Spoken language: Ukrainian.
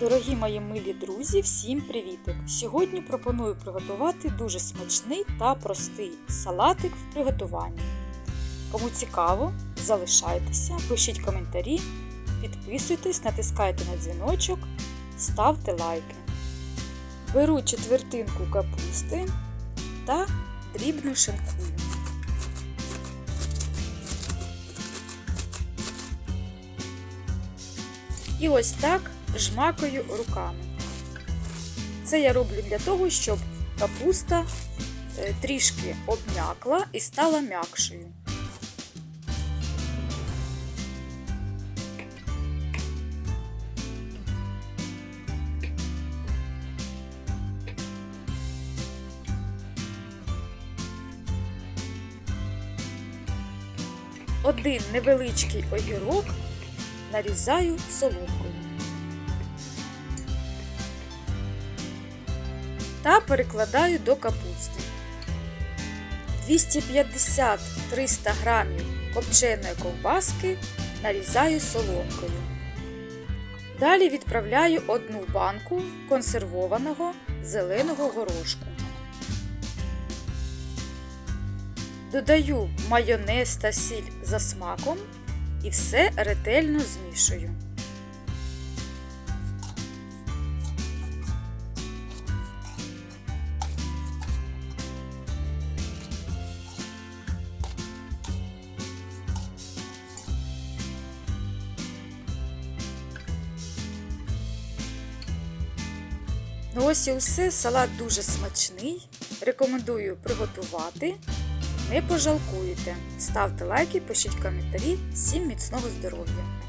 Дорогі мої милі друзі, всім привітик! Сьогодні пропоную приготувати дуже смачний та простий салатик в приготуванні. Кому цікаво, залишайтеся, пишіть коментарі, підписуйтесь, натискайте на дзвіночок, ставте лайки. Беру четвертинку капусти та дрібно шинкую. І ось так жмакаю руками. Це я роблю для того, щоб капуста е, трішки обм'якла і стала м'якшою. Один невеличкий огірок нарізаю соломкою. Та перекладаю до капусти. 250-300 грамів копченої ковбаски нарізаю соломкою. Далі відправляю одну банку консервованого зеленого горошку. Додаю майонез та сіль за смаком і все ретельно змішую. Ну ось і все, салат дуже смачний. Рекомендую приготувати. Не пожалкуєте. Ставте лайки, пишіть коментарі. Всім міцного здоров'я!